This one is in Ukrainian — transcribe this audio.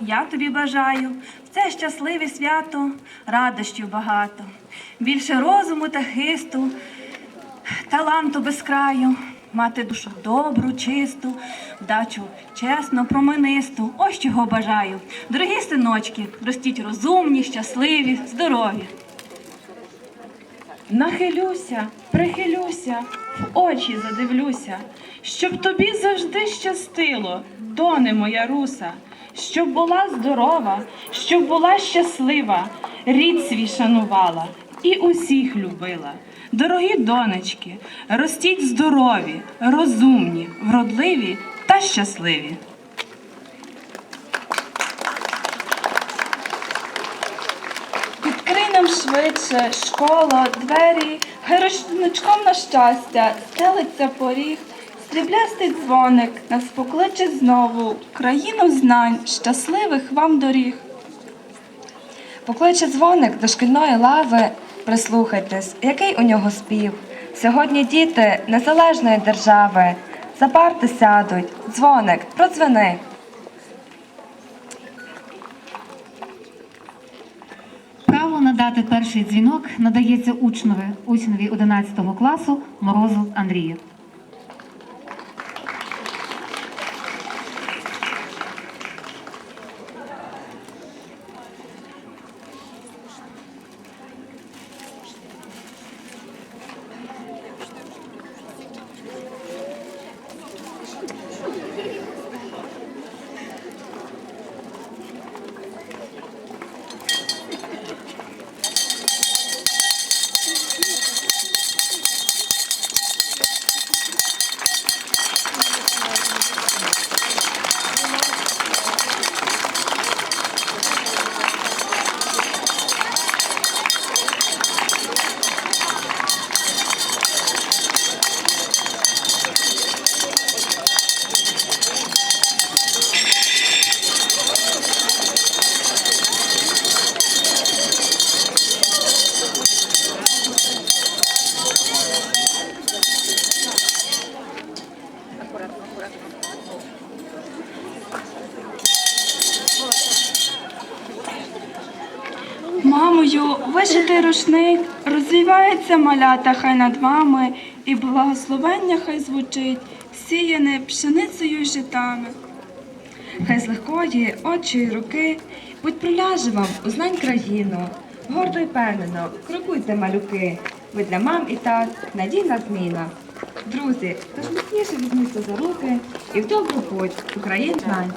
Я тобі бажаю в це щасливе свято, радощів багато, більше розуму та хисту, таланту без краю, мати душу добру, чисту, вдачу чесну, променисту. Ось чого бажаю. Дорогі синочки, ростіть розумні, щасливі, здорові. Нахилюся, прихилюся, в очі задивлюся, щоб тобі завжди щастило, доне моя руса, щоб була здорова, щоб була щаслива, рід свій шанувала і усіх любила. Дорогі донечки, ростіть здорові, розумні, вродливі та щасливі. Відкрий нам швидше школа, двері, хай на щастя, стелиться поріг, сріблястий дзвоник нас покличе знову, країну знань, щасливих вам доріг. Покличе дзвоник до шкільної лави, прислухайтесь, який у нього спів. Сьогодні діти незалежної держави, за парти сядуть, дзвоник, продзвени. Право надати перший дзвінок надається учневі, учневі 11 класу Морозу Андрію. Мамою, вишитий рушник, розвівається малята хай над вами, і благословення хай звучить, сіяне пшеницею й житами. Хай з легкої очі й руки будь приляже вам у знань країну. Гордо й певнено, крокуйте, малюки, ви для мам і тат надійна зміна. Друзі, тож міцніше візьміться за руки і в добру путь Україн знань.